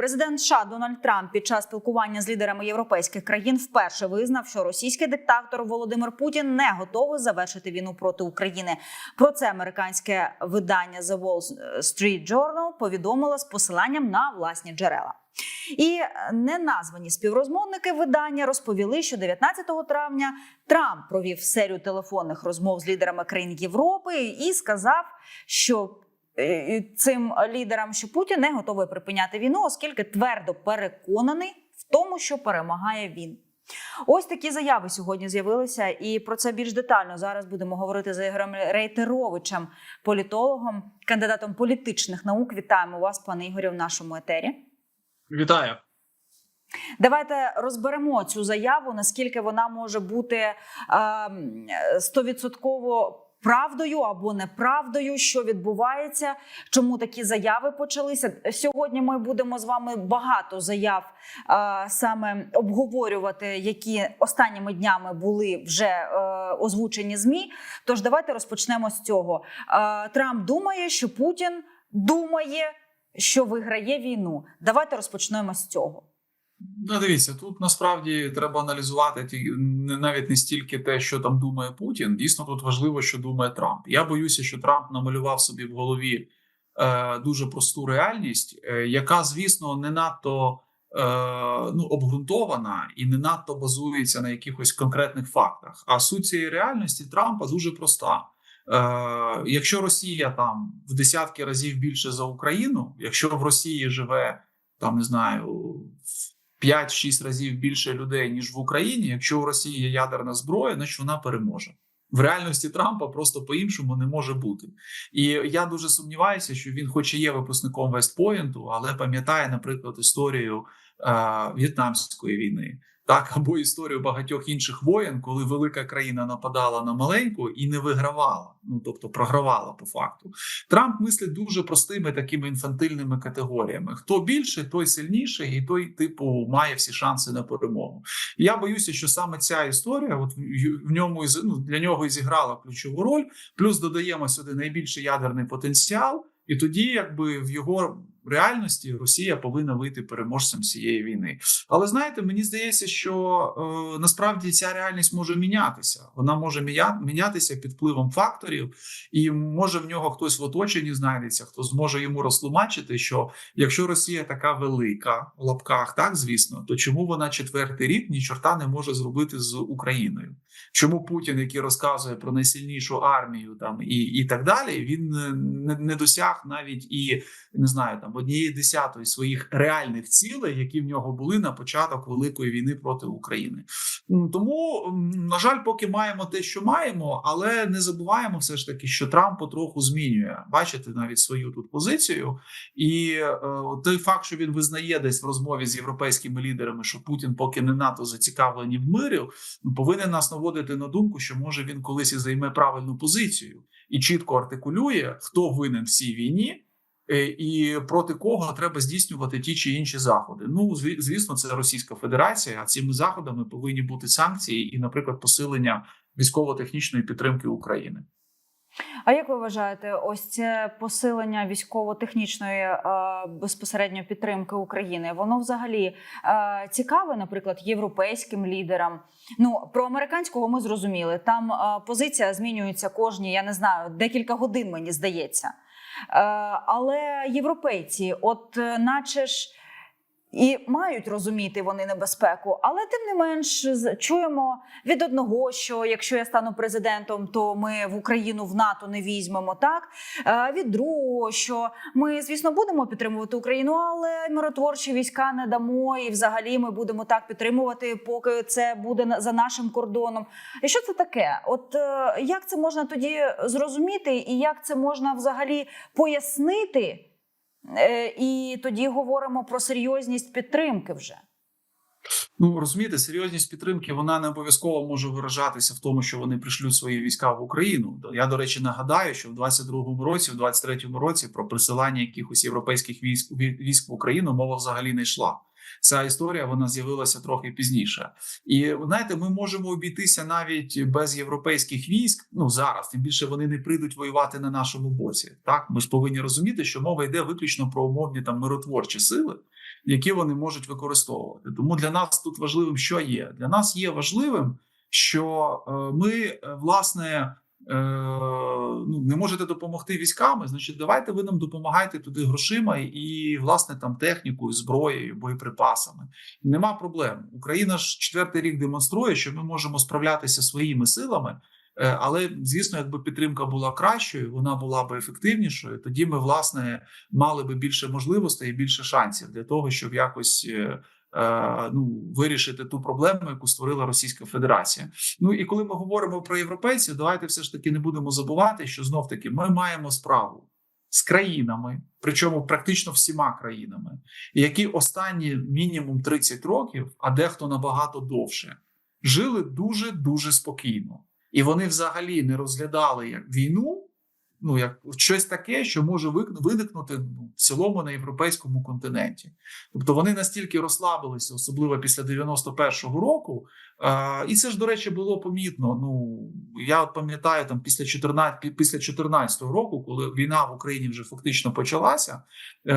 Президент США Дональд Трамп під час спілкування з лідерами європейських країн вперше визнав, що російський диктатор Володимир Путін не готовий завершити війну проти України. Про це американське видання The Wall Street Journal повідомило з посиланням на власні джерела. І неназвані співрозмовники видання розповіли, що 19 травня Трамп провів серію телефонних розмов з лідерами країн Європи і сказав, що цим лідерам, що Путін не готовий припиняти війну, оскільки твердо переконаний в тому, що перемагає він. Ось такі заяви сьогодні з'явилися, і про це більш детально зараз будемо говорити з Ігорем Рейтеровичем, політологом, кандидатом політичних наук. Вітаємо вас, пане Ігорю, в нашому етері. Вітаю. Давайте розберемо цю заяву, наскільки вона може бути стовідсотково правдою або неправдою, що відбувається, чому такі заяви почалися. Сьогодні ми будемо з вами багато заяв а, саме обговорювати, які останніми днями були вже а, озвучені змі. Тож давайте розпочнемо з цього. А, Трамп думає, що Путін думає, що виграє війну. Давайте розпочнемо з цього. Ну, дивіться, тут насправді треба аналізувати ті навіть не стільки те, що там думає Путін. Дійсно, тут важливо, що думає Трамп. Я боюся, що Трамп намалював собі в голові е, дуже просту реальність, е, яка, звісно, не надто е, ну, обґрунтована і не надто базується на якихось конкретних фактах. А суть цієї реальності Трампа дуже проста. Е, Якщо Росія там в десятки разів більше за Україну, якщо в Росії живе там не знаю. 5-6 разів більше людей ніж в Україні. Якщо у Росії є ядерна зброя, значить вона переможе. В реальності Трампа просто по-іншому не може бути. І я дуже сумніваюся, що він, хоч і є випускником Вестпойнту, але пам'ятає, наприклад, історію е, В'єтнамської війни. Так, або історію багатьох інших воєн, коли велика країна нападала на маленьку і не вигравала, ну тобто програвала по факту. Трамп мислить дуже простими такими інфантильними категоріями: хто більше, той сильніший, і той, типу, має всі шанси на перемогу. Я боюся, що саме ця історія, от в ньому ну, для нього і зіграла ключову роль. Плюс додаємо сюди найбільший ядерний потенціал, і тоді, якби в його реальності Росія повинна вийти переможцем цієї війни. Але знаєте, мені здається, що е, насправді ця реальність може мінятися. Вона може мінятися під впливом факторів, і може в нього хтось в оточенні знайдеться, хто зможе йому розтлумачити, що якщо Росія така велика в лапках, так звісно, то чому вона четвертий рік ні чорта не може зробити з Україною? Чому Путін, який розказує про найсильнішу армію, там і і так далі, він не, не досяг навіть і не знаю там однієї десятої своїх реальних цілей, які в нього були на початок великої війни проти України. Тому на жаль, поки маємо те, що маємо, але не забуваємо все ж таки, що Трамп потроху змінює. Бачите, навіть свою тут позицію, і е, той факт, що він визнає десь в розмові з європейськими лідерами, що Путін поки не НАТО зацікавлені в мирі, повинен нас наводити на думку, що може він колись і займе правильну позицію і чітко артикулює, хто винен в цій війні. Е, і проти кого треба здійснювати ті чи інші заходи. Ну звісно, це Російська Федерація. А цими заходами повинні бути санкції і, наприклад, посилення військово-технічної підтримки України. А як ви вважаєте, ось це посилення військово-технічної е, безпосередньо підтримки України? Воно взагалі е, цікаве, наприклад, європейським лідерам? Ну про американського ми зрозуміли. Там е, позиція змінюється кожні, я не знаю, декілька годин. Мені здається. Е, але європейці, от е, наче ж. І мають розуміти вони небезпеку, але тим не менш чуємо від одного, що якщо я стану президентом, то ми в Україну в НАТО не візьмемо. Так е, від другого, що ми, звісно, будемо підтримувати Україну, але миротворчі війська не дамо, і взагалі ми будемо так підтримувати, поки це буде за нашим кордоном. І що це таке? От е, як це можна тоді зрозуміти, і як це можна взагалі пояснити? Е, і тоді говоримо про серйозність підтримки вже. Ну розумієте, серйозність підтримки вона не обов'язково може виражатися в тому, що вони прийшлють свої війська в Україну. Я до речі нагадаю, що в 22-му році, в 23-му році, про присилання якихось європейських військ військ в Україну мова взагалі не йшла. Ця історія вона з'явилася трохи пізніше. І знаєте, ми можемо обійтися навіть без європейських військ. Ну зараз тим більше вони не прийдуть воювати на нашому боці. Так ми ж повинні розуміти, що мова йде виключно про умовні там миротворчі сили, які вони можуть використовувати. Тому для нас тут важливим, що є для нас є важливим, що е, ми е, власне. Е, Ну, не можете допомогти військами, значить, давайте ви нам допомагайте туди грошима і, власне, там технікою, зброєю, боєприпасами. Нема проблем. Україна ж четвертий рік демонструє, що ми можемо справлятися своїми силами. Е, Але звісно, якби підтримка була кращою, вона була би ефективнішою. Тоді ми власне мали би більше можливостей і більше шансів для того, щоб якось е, ну вирішити ту проблему, яку створила Російська Федерація. Ну і коли ми говоримо про європейців, давайте все ж таки не будемо забувати, що знов таки ми маємо справу з країнами, причому практично всіма країнами, які останні мінімум 30 років, а дехто набагато довше, жили дуже дуже спокійно, і вони взагалі не розглядали як війну. Ну, як щось таке, що може виникнути ну, в цілому на європейському континенті. Тобто вони настільки розслабилися, особливо після 91-го року. Е, і це ж, до речі, було помітно. Ну я от пам'ятаю там після 14, пі- після 14-го року, коли війна в Україні вже фактично почалася. Е,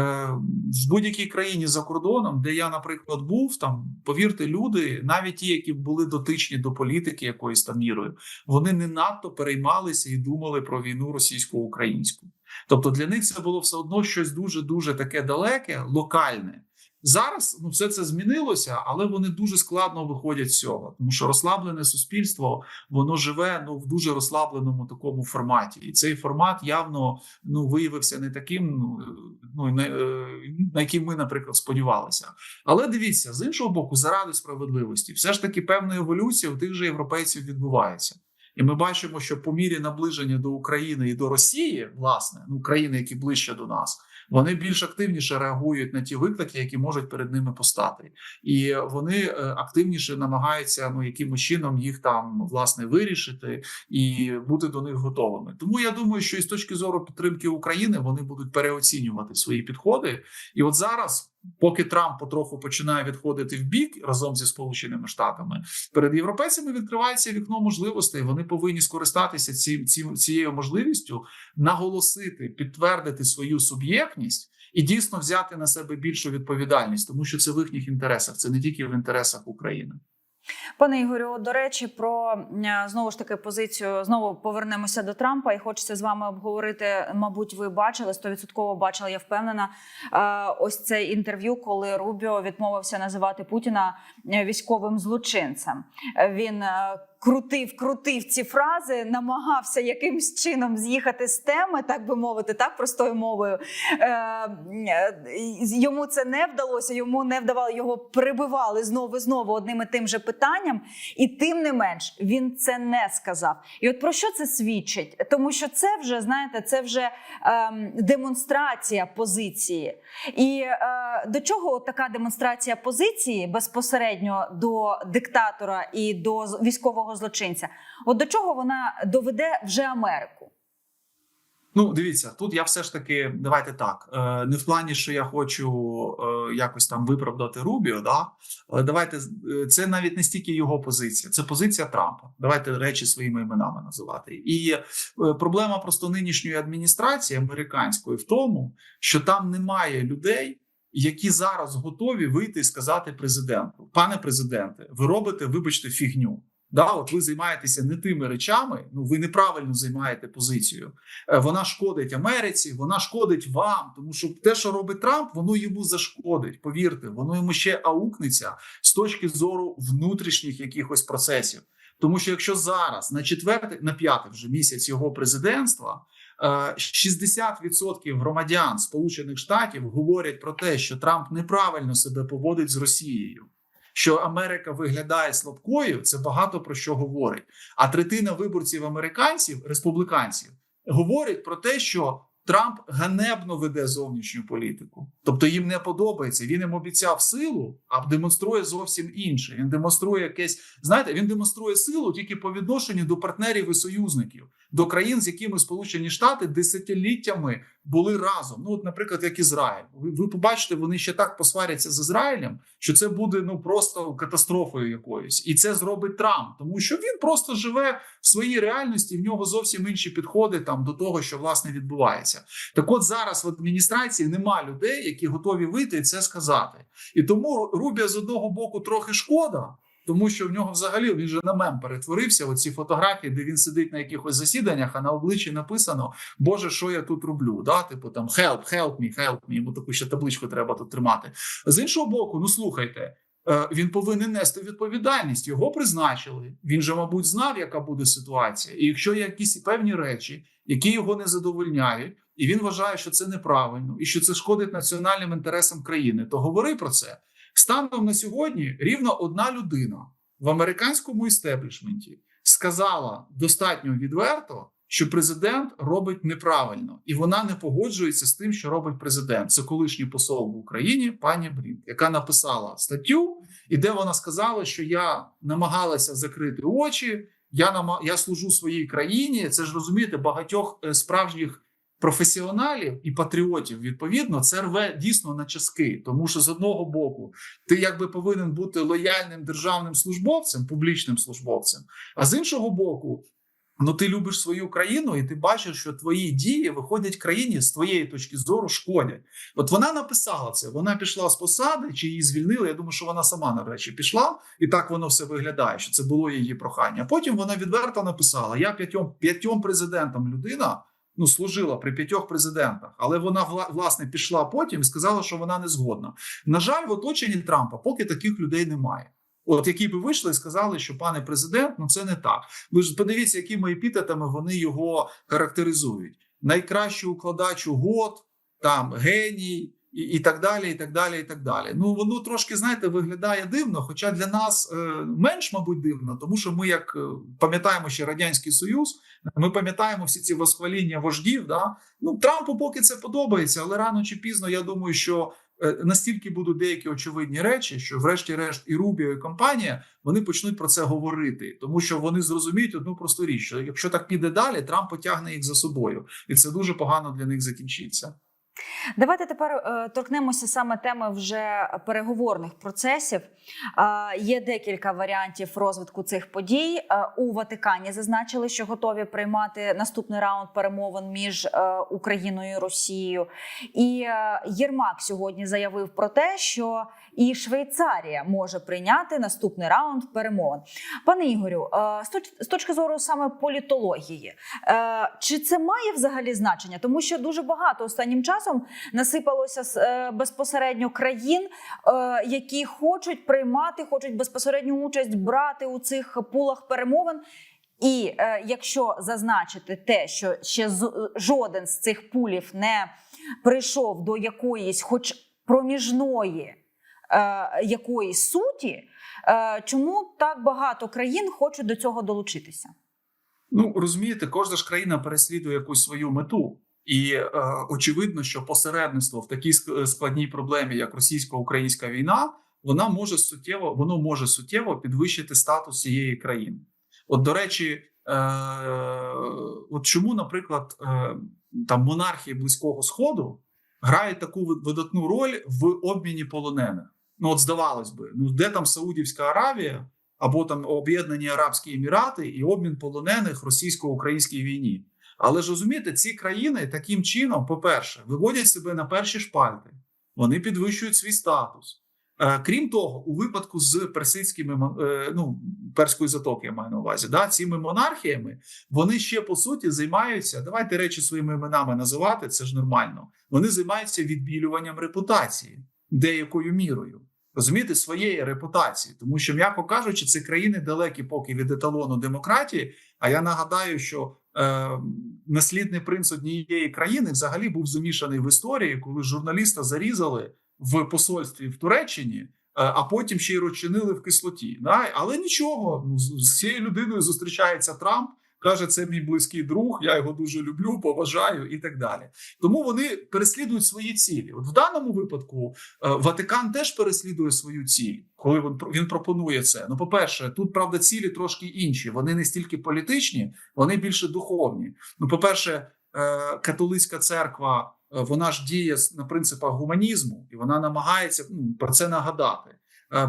в будь-якій країні за кордоном, де я, наприклад, був, там повірте, люди, навіть ті, які були дотичні до політики якоїсь там мірою, вони не надто переймалися і думали про війну російсько-українську. Тобто для них це було все одно щось дуже дуже таке далеке, локальне. Зараз ну все це змінилося, але вони дуже складно виходять з цього, тому що розслаблене суспільство воно живе ну в дуже розслабленому такому форматі, і цей формат явно ну виявився не таким, ну, ну не, е, на який ми, наприклад, сподівалися. Але дивіться, з іншого боку, заради справедливості, все ж таки певна еволюція у тих же європейців відбувається. І ми бачимо, що по мірі наближення до України і до Росії, власне, ну країни, які ближче до нас, вони більш активніше реагують на ті виклики, які можуть перед ними постати, і вони е, активніше намагаються ну якимось чином їх там власне вирішити і бути до них готовими. Тому я думаю, що і з точки зору підтримки України вони будуть переоцінювати свої підходи. І от зараз. Поки Трамп потроху починає відходити в бік разом зі Сполученими Штатами, перед європейцями відкривається вікно можливостей. Вони повинні скористатися ці, ці, цією можливістю, наголосити, підтвердити свою суб'єктність і дійсно взяти на себе більшу відповідальність, тому що це в їхніх інтересах, це не тільки в інтересах України. Пане Ігорю, до речі, про е, знову ж таки позицію. Знову повернемося до Трампа, і хочеться з вами обговорити. Мабуть, ви бачили стовідсотково бачила, Я впевнена. е, Ось це інтерв'ю, коли Рубіо відмовився називати Путіна е, військовим злочинцем. Він крутив, крутив ці фрази, намагався якимсь чином з'їхати з теми, так би мовити, так простою мовою. Е, е, Йому це не вдалося. Йому не вдавало його прибивали знову і знову одним і тим же питанням, і тим не менш він це не сказав. І от про що це свідчить? Тому що це вже знаєте, це вже ем, демонстрація позиції. І е, до чого така демонстрація позиції безпосередньо до диктатора і до з- військового злочинця? От до чого вона доведе вже Америку? Ну, дивіться, тут я все ж таки давайте так. Е, не в плані, що я хочу е, якось там виправдати Рубіо, да але давайте е, це навіть не стільки його позиція, це позиція Трампа. Давайте речі своїми іменами називати. І проблема просто нинішньої адміністрації американської в тому, що там немає людей. Які зараз готові вийти і сказати президенту, пане президенте, ви робите, вибачте, фігню. Да, от ви займаєтеся не тими речами. Ну ви неправильно займаєте позицію. Е, Вона шкодить Америці, вона шкодить вам, тому що те, що робить Трамп, воно йому зашкодить. Повірте, воно йому ще аукнеться з точки зору внутрішніх якихось процесів. Тому що якщо зараз на четвертий, на п'ятий вже місяць його президентства. е, 60% громадян Сполучених Штатів говорять про те, що Трамп неправильно себе поводить з Росією, що Америка виглядає слабкою. Це багато про що говорить. А третина виборців американців, республіканців, говорять про те, що Трамп ганебно веде зовнішню політику, тобто їм не подобається. Він їм обіцяв силу, а демонструє зовсім інше. Він демонструє якесь, знаєте, він демонструє силу тільки по відношенню до партнерів і союзників. До країн, з якими Сполучені Штати десятиліттями були разом. Ну, от, наприклад, як Ізраїль. Ви, ви побачите, вони ще так посваряться з Ізраїлем, що це буде ну просто катастрофою якоюсь, і це зробить Трамп, тому що він просто живе в своїй реальності. В нього зовсім інші підходи там до того, що власне відбувається. Так, от зараз в адміністрації нема людей, які готові вийти і це сказати. І тому Рубія з одного боку трохи шкода. Тому що в нього взагалі він же на мем перетворився. Оці фотографії, де він сидить на якихось засіданнях, а на обличчі написано Боже, що я тут роблю? Да? Типу там help, help me, help me. Йому таку ще табличку треба тут тримати. З іншого боку, ну слухайте, е, він повинен нести відповідальність. Його призначили. Він же, мабуть, знав, яка буде ситуація. І якщо є якісь певні речі, які його не задовольняють, і він вважає, що це неправильно і що це шкодить національним інтересам країни, то говори про це. Станом на сьогодні рівно одна людина в американському істеблішменті сказала достатньо відверто, що президент робить неправильно, і вона не погоджується з тим, що робить президент. Це колишній посол в Україні, пані Брінк, яка написала статтю, і де вона сказала, що я намагалася закрити очі. Я нама... я служу своїй країні. Це ж розумієте, багатьох е, справжніх професіоналів і патріотів відповідно це рве дійсно на часки, тому що з одного боку ти якби повинен бути лояльним державним службовцем, публічним службовцем, а з іншого боку. Ну, ти любиш свою країну, і ти бачиш, що твої дії виходять країні з твоєї точки зору шкодять. От вона написала це. Вона пішла з посади, чи її звільнили. Я думаю, що вона сама на речі пішла, і так воно все виглядає. Що це було її прохання. Потім вона відверто написала: Я п'ятьом п'ятьом президентам людина ну служила при п'ятьох президентах, але вона власне пішла потім і сказала, що вона не згодна. На жаль, в оточенні Трампа поки таких людей немає. От які би вийшли і сказали, що пане президент, ну це не так. Ви ж подивіться, якими епітетами вони його характеризують: найкращий укладач угод, там геній. І і так далі, і так далі, і так далі. Ну воно трошки знаєте виглядає дивно. Хоча для нас е, менш, мабуть, дивно, тому що ми, як е, пам'ятаємо ще радянський союз, ми пам'ятаємо всі ці восхваління вождів. Да? Ну Трампу поки це подобається, але рано чи пізно я думаю, що е, настільки будуть деякі очевидні речі, що, врешті-решт, і Рубіо, і компанія вони почнуть про це говорити, тому що вони зрозуміють одну просту річ: що якщо так піде далі, Трамп потягне їх за собою, і це дуже погано для них закінчиться. Давайте тепер е, торкнемося саме теми вже переговорних процесів. Є декілька варіантів розвитку цих подій. Е, у Ватикані зазначили, що готові приймати наступний раунд перемовин між е, Україною і Росією. І Єрмак сьогодні заявив про те, що і Швейцарія може прийняти наступний раунд перемовин. Пане Ігорю, з, точки зору саме політології, чи це має взагалі значення? Тому що дуже багато останнім часом насипалося е, безпосередньо країн, е, які хочуть приймати, хочуть безпосередню участь брати у цих пулах перемовин. І е, якщо зазначити те, що ще з, жоден з цих пулів не прийшов до якоїсь, хоч проміжної е, якоїсь суті, е, чому так багато країн хочуть до цього долучитися? Ну розумієте, кожна ж країна переслідує якусь свою мету. І е, очевидно, що посередництво в такій складній проблемі, як російсько-українська війна, вона може суттєво воно може суттєво підвищити статус цієї країни. От до речі, е, от чому, наприклад, е, там монархії близького сходу грають таку видатну роль в обміні полонених. Ну, от здавалось би, ну де там Саудівська Аравія або там Об'єднані Арабські Емірати і обмін полонених російсько-українській війні. Але ж розумієте, ці країни таким чином, по-перше, виводять себе на перші шпальти, вони підвищують свій статус. Е, крім того, у випадку з персидськими е, ну перської затоки, я маю на увазі, да, цими монархіями вони ще по суті займаються. Давайте речі своїми іменами називати це ж нормально. Вони займаються відбілюванням репутації деякою мірою. Розумієте, своєї репутації, тому що, м'яко кажучи, ці країни далекі поки від еталону демократії. А я нагадаю, що наслідний принц однієї країни взагалі був замішаний в історії, коли журналіста зарізали в посольстві в Туреччині, е, а потім ще й розчинили в кислоті. Да? Але нічого, ну, з цією людиною зустрічається Трамп. Каже, це мій близький друг, я його дуже люблю, поважаю і так далі. Тому вони переслідують свої цілі. От в даному випадку е, Ватикан теж переслідує свою ціль, коли він, він пропонує це. Ну, по-перше, тут правда цілі трошки інші. Вони не стільки політичні, вони більше духовні. Ну, по-перше, е, католицька церква е, вона ж діє на принципах гуманізму, і вона намагається ну, про це нагадати.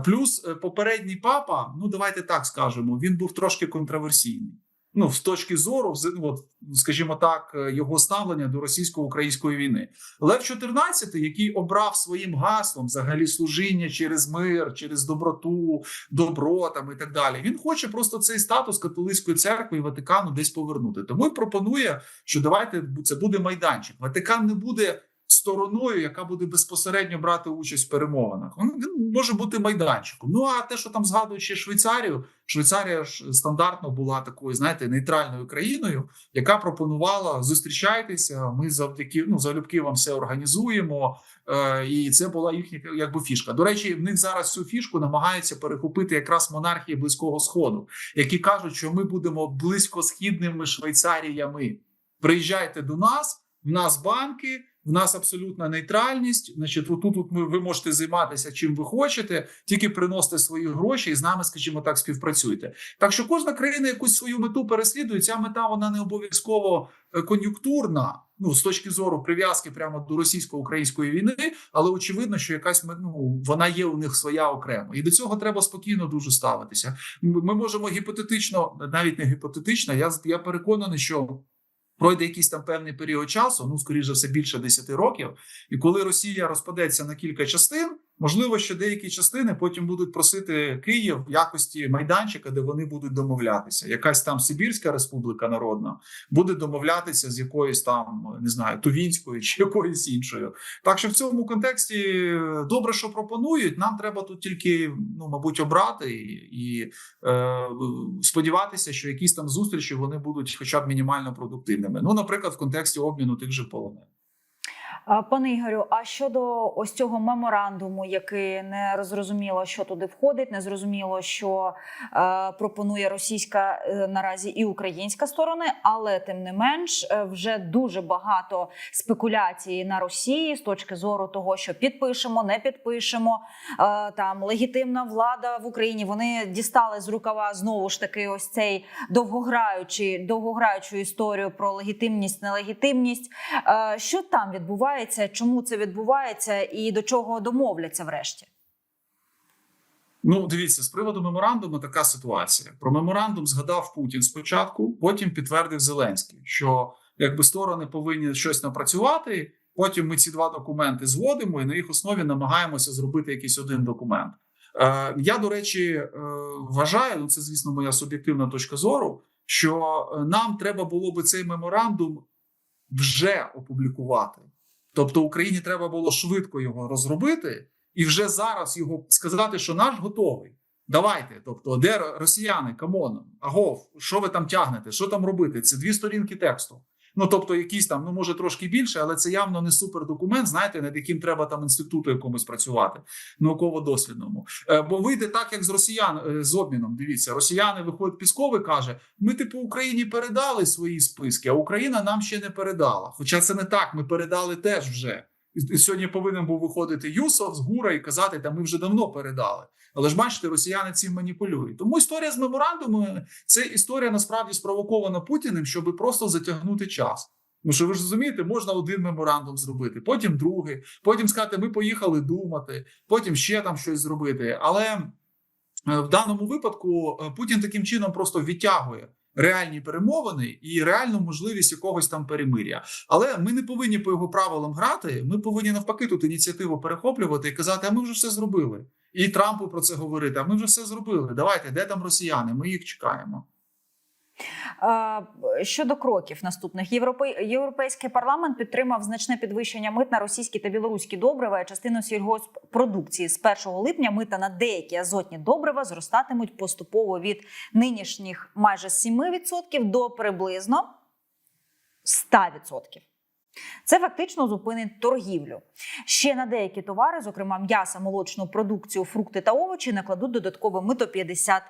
Плюс попередній папа, ну давайте так скажемо, він був трошки контроверсійний. Ну, з точки зору, ну, от, скажімо так, е, його ставлення до російсько-української війни. Лев XIV, який обрав своїм гаслом взагалі служіння через мир, через доброту, добро там і так далі. Він хоче просто цей статус католицької церкви і Ватикану десь повернути. Тому й пропонує, що давайте це буде майданчик. Ватикан не буде стороною, яка буде безпосередньо брати участь в перемовинах. Він може бути майданчиком. Ну а те, що там згадують ще Швейцарію, Швейцарія ж стандартно була такою, знаєте, нейтральною країною, яка пропонувала зустрічайтеся. Ми завдяки ну залюбки вам все організуємо. Е, і це була їхня якби фішка. До речі, в них зараз цю фішку намагаються перехопити якраз монархії близького сходу, які кажуть, що ми будемо близькосхідними Швейцаріями. Приїжджайте до нас, в нас банки. В нас абсолютна нейтральність. Значить, тут, тут ми ви можете займатися чим ви хочете, тільки приносите свої гроші і з нами, скажімо так, співпрацюйте. Так що кожна країна якусь свою мету переслідує. Ця мета вона не обов'язково е, кон'юнктурна. Ну з точки зору прив'язки прямо до російсько-української війни, але очевидно, що якась ну, вона є у них своя окремо, і до цього треба спокійно дуже ставитися. Ми можемо гіпотетично, навіть не гіпотетично. Я я переконаний, що пройде якийсь там певний період часу, ну скоріше все більше 10 років. І коли Росія розпадеться на кілька частин, можливо, що деякі частини потім будуть просити Київ в якості майданчика, де вони будуть домовлятися. Якась там Сибірська Республіка Народна буде домовлятися з якоюсь там не знаю Тувінською чи якоюсь іншою. Так що в цьому контексті е, добре, що пропонують. Нам треба тут тільки ну мабуть обрати і, і е, сподіватися, що якісь там зустрічі вони будуть, хоча б мінімально продуктивними. Ну, наприклад, в контексті обміну тих же полонених. Пане Ігорю, а щодо ось цього меморандуму, який не зрозуміло, що туди входить, не зрозуміло, що е, пропонує російська е, наразі і українська сторони, але тим не менш е, вже дуже багато спекуляцій на Росії з точки зору того, що підпишемо, не підпишемо. Там легітимна влада в Україні. Вони дістали з рукава знову ж таки ось цей довгограючий довгограючу історію про легітимність, нелегітимність. Що там відбувається? Чому це відбувається, і до чого домовляться врешті? Ну, дивіться, з приводу меморандуму така ситуація. Про меморандум згадав Путін спочатку, потім підтвердив Зеленський, що якби сторони повинні щось напрацювати. Потім ми ці два документи зводимо і на їх основі намагаємося зробити якийсь один документ. Е, я, до речі, е, вважаю, ну це звісно моя суб'єктивна точка зору, що е, нам треба було би цей меморандум вже опублікувати. Тобто Україні треба було швидко його розробити і вже зараз його сказати, що наш готовий. Давайте. Тобто, де росіяни, камон, агов, що ви там тягнете? Що там робити? Це дві сторінки тексту. Ну тобто, якісь там, ну може трошки більше, але це явно не супердокумент, знаєте, над яким треба там інституту якомусь працювати, науково-дослідному. Е, бо вийде так, як з росіян е, з обміном. Дивіться, росіяни виходить Пісковий каже: ми, типу, Україні передали свої списки, а Україна нам ще не передала. Хоча це не так, ми передали теж вже. І сьогодні повинен був виходити Юсов з Гура і казати, та ми вже давно передали. Але ж бачите, росіяни цим маніпулюють. Тому історія з меморандумами це історія насправді спровокована Путіним, щоб просто затягнути час. Ну що ви ж розумієте, можна один меморандум зробити, потім другий, потім сказати, ми поїхали думати, потім ще там щось зробити. Але е, в даному випадку е, Путін таким чином просто відтягує реальні перемовини і реальну можливість якогось там перемиря. Але ми не повинні по його правилам грати. Ми повинні навпаки тут ініціативу перехоплювати і казати: а ми вже все зробили. І Трампу про це говорити. А ми вже все зробили. Давайте, де там росіяни? Ми їх чекаємо. Щодо кроків наступних, європейський парламент підтримав значне підвищення мит на російські та білоруські добрива і частину сільгосппродукції. З 1 липня мита на деякі азотні добрива зростатимуть поступово від нинішніх майже 7% до приблизно 100%. Це фактично зупинить торгівлю. Ще на деякі товари, зокрема м'ясо, молочну продукцію, фрукти та овочі, накладуть додаткове мито 50%.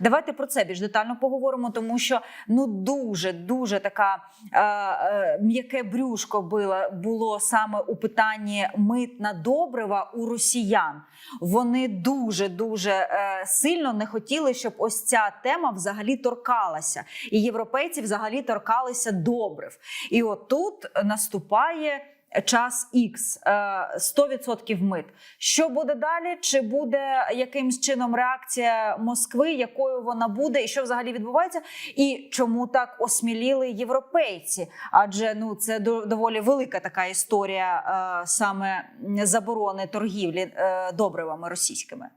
Давайте про це більш детально поговоримо, тому що ну дуже дуже така е, е, м'яке брюшко було, було саме у питанні мит на добрива у росіян. Вони дуже дуже е, сильно не хотіли, щоб ось ця тема взагалі торкалася, і європейці взагалі торкалися добрив. І от тут наступає час е, 100% мит. Що буде далі? Чи буде якимсь чином реакція Москви, якою вона буде, і що взагалі відбувається? І чому так осміліли європейці? Адже ну це доволі велика така історія е, саме заборони торгівлі е, добривами російськими.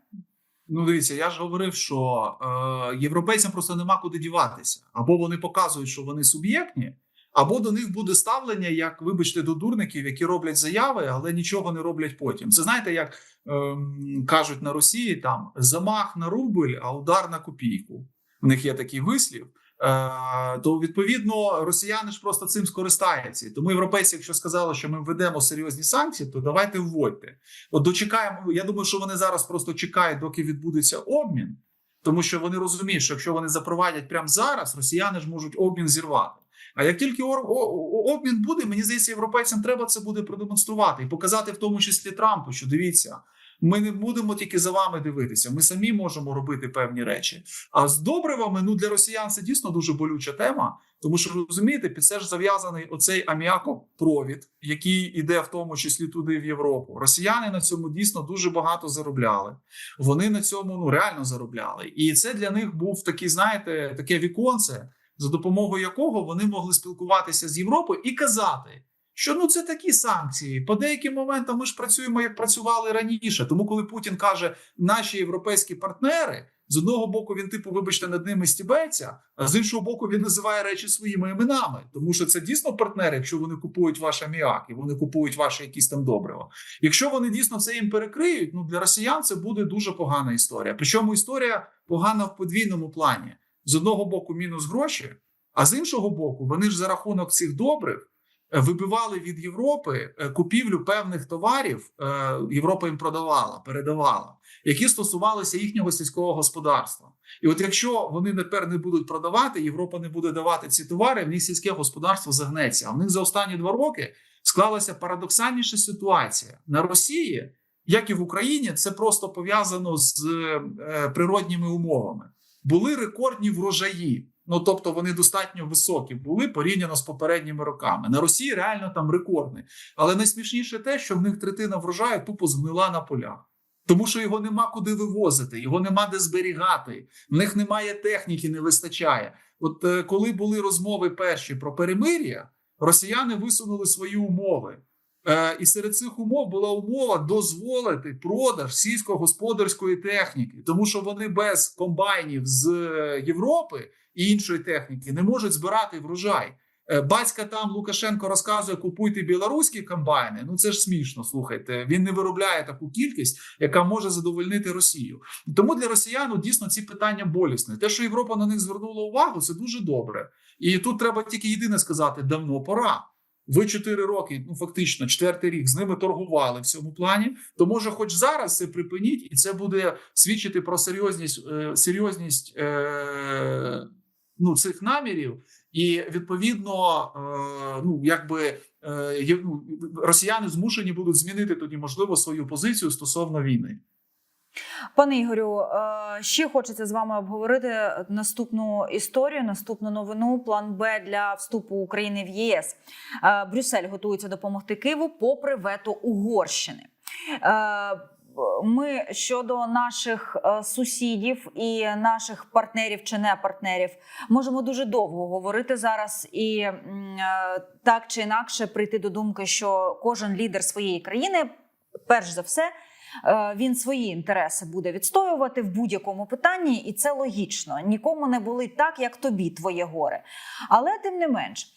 Ну, дивіться, я ж говорив, що е, європейцям просто нема куди діватися. Або вони показують, що вони суб'єктні, або до них буде ставлення, як, вибачте, до дурників, які роблять заяви, але нічого не роблять потім. Це знаєте, як ем, кажуть на Росії там замах на рубль, а удар на копійку. В них є такий вислів. Е, то відповідно росіяни ж просто цим скористаються. Тому європейці, якщо сказали, що ми введемо серйозні санкції, то давайте вводьте. От дочекаємо. Я думаю, що вони зараз просто чекають, доки відбудеться обмін, тому що вони розуміють, що якщо вони запровадять прямо зараз, росіяни ж можуть обмін зірвати. А як тільки обмін буде, мені здається, європейцям треба це буде продемонструвати і показати, в тому числі Трампу, що дивіться. Ми не будемо тільки за вами дивитися. Ми самі можемо робити певні речі. А з добривами ну для росіян це дійсно дуже болюча тема, тому що розумієте, під це ж зав'язаний оцей аміакопровід, який іде в тому числі туди в Європу. Росіяни на цьому дійсно дуже багато заробляли. Вони на цьому ну реально заробляли, і це для них був такий, знаєте, таке віконце, за допомогою якого вони могли спілкуватися з Європою і казати. Що ну це такі санкції. По деяким моментам ми ж працюємо як працювали раніше. Тому, коли Путін каже наші європейські партнери, з одного боку він, типу, вибачте, над ними стібеться, а з іншого боку, він називає речі своїми іменами. Тому що це дійсно партнери, якщо вони купують ваш аміак і вони купують ваші якісь там добрива. Якщо вони дійсно це їм перекриють, ну для росіян це буде дуже погана історія. Причому історія погана в подвійному плані: з одного боку, мінус гроші, а з іншого боку, вони ж за рахунок цих добрив. е, Вибивали від Європи е, купівлю певних товарів. е, Європа їм продавала, передавала, які стосувалися їхнього сільського господарства. І от якщо вони тепер не будуть продавати, Європа не буде давати ці товари, в них сільське господарство загнеться. А в них за останні два роки склалася парадоксальніша ситуація на Росії, як і в Україні, це просто пов'язано з природніми умовами. Були рекордні врожаї. Ну тобто вони достатньо високі були порівняно з попередніми роками. На Росії реально там рекордний. Але найсмішніше те, що в них третина врожаю тупо згнила на полях. Тому що його нема куди вивозити, його нема де зберігати. В них немає техніки, не вистачає. От е, коли були розмови перші про перемир'я, росіяни висунули свої умови. Е, і серед цих умов була умова дозволити продаж сільськогосподарської техніки, тому що вони без комбайнів з е, Європи і іншої техніки не можуть збирати врожай. Е, Батька там Лукашенко розказує: купуйте білоруські комбайни. Ну це ж смішно. Слухайте, він не виробляє таку кількість, яка може задовольнити Росію. Тому для росіян ну, дійсно ці питання болісні. Те, що Європа на них звернула увагу, це дуже добре. І тут треба тільки єдине сказати: давно пора. Ви чотири роки, ну фактично, четвертий рік з ними торгували в цьому плані. То може, хоч зараз це припиніть, і це буде свідчити про серйозність е, серйозність е, ну, цих намірів. І відповідно, е, ну якби е, ну, росіяни змушені будуть змінити тоді можливо свою позицію стосовно війни. Пане Ігорю, е, ще хочеться з вами обговорити наступну історію, наступну новину. План Б для вступу України в ЄС. Е, Брюссель готується допомогти Києву попри вето Угорщини. Е, Ми щодо наших сусідів і наших партнерів чи не партнерів можемо дуже довго говорити зараз і так чи інакше прийти до думки, що кожен лідер своєї країни, перш за все, він свої інтереси буде відстоювати в будь-якому питанні, і це логічно. Нікому не болить так, як тобі твоє горе. Але тим не менш, е,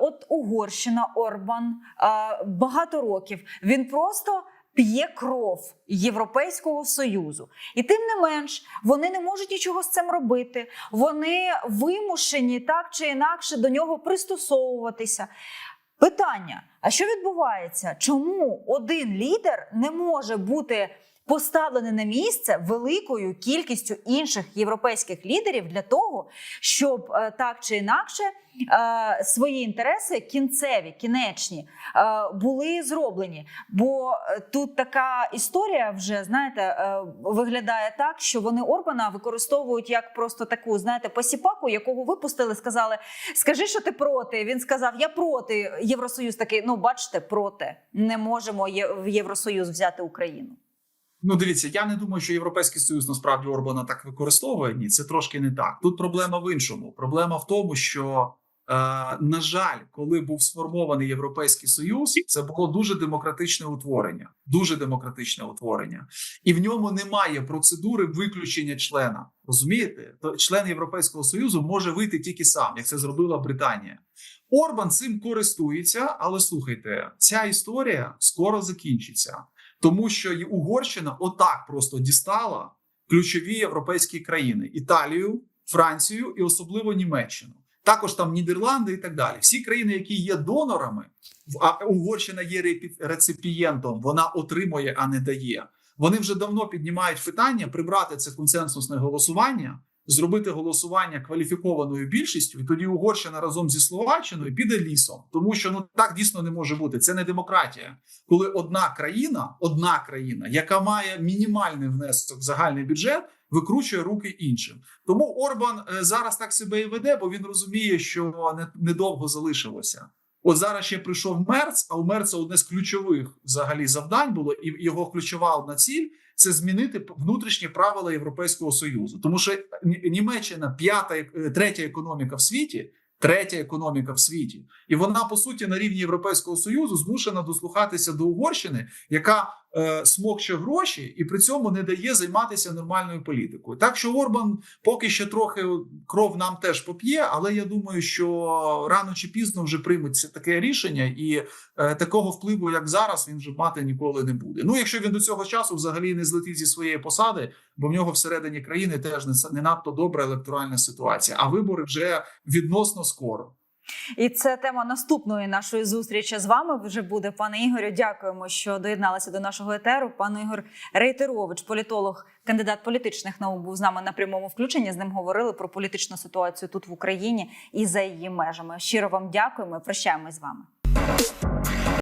от Угорщина, Орбан е, багато років він просто. П'є кров Європейського союзу, і тим не менш вони не можуть нічого з цим робити. Вони вимушені так чи інакше до нього пристосовуватися. Питання: а що відбувається? Чому один лідер не може бути поставлений на місце великою кількістю інших європейських лідерів для того, щоб е, так чи інакше е, свої інтереси кінцеві, кінечні е, були зроблені? Бо тут така історія вже знаєте виглядає так, що вони Орбана використовують як просто таку, знаєте, посіпаку, якого випустили, сказали: скажи, що ти проти. Він сказав: Я проти. Євросоюз такий. Ну, бачите, проти. Не можемо в Євросоюз взяти Україну. Ну, дивіться, я не думаю, що Європейський Союз насправді Орбана так використовує. Ні, це трошки не так. Тут проблема в іншому. Проблема в тому, що е, на жаль, коли був сформований Європейський Союз, це було дуже демократичне утворення, дуже демократичне утворення, і в ньому немає процедури виключення члена. Розумієте, то член Європейського Союзу може вийти тільки сам, як це зробила Британія. Орбан цим користується, але слухайте, ця історія скоро закінчиться тому що Угорщина отак просто дістала ключові європейські країни: Італію, Францію і особливо Німеччину. Також там Нідерланди і так далі. Всі країни, які є донорами, а Угорщина є реципієнтом, вона отримує, а не дає. Вони вже давно піднімають питання прибрати це консенсусне голосування, зробити голосування кваліфікованою більшістю, і тоді Угорщина разом зі Словаччиною піде лісом, тому що ну так дійсно не може бути. Це не демократія коли одна країна, одна країна, яка має мінімальний внесок в загальний бюджет, викручує руки іншим. Тому Орбан е, зараз так себе і веде, бо він розуміє, що не- недовго залишилося. От зараз ще прийшов Мерц, а у Мерца одне з ключових взагалі завдань було, і його ключова одна ціль це змінити внутрішні правила Європейського союзу, тому що Німеччина п'ята е, третя економіка в світі. Третя економіка в світі, і вона по суті на рівні Європейського союзу змушена дослухатися до Угорщини, яка е, смокче гроші і при цьому не дає займатися нормальною політикою. Так що Орбан поки що трохи кров нам теж поп'є, але я думаю, що рано чи пізно вже прийметься таке рішення, і е, такого впливу, як зараз, він вже мати ніколи не буде. Ну, якщо він до цього часу взагалі не злетить зі своєї посади, бо в нього всередині країни теж не, не надто добра електоральна ситуація, а вибори вже відносно скоро. І це тема наступної нашої зустрічі з вами вже буде, пане Ігорю. Дякуємо, що доєдналися до нашого етеру. Пан Ігор Рейтерович, політолог, кандидат політичних наук, був з нами на прямому включенні. З ним говорили про політичну ситуацію тут в Україні і за її межами. Щиро вам дякуємо. Прощаємось з вами.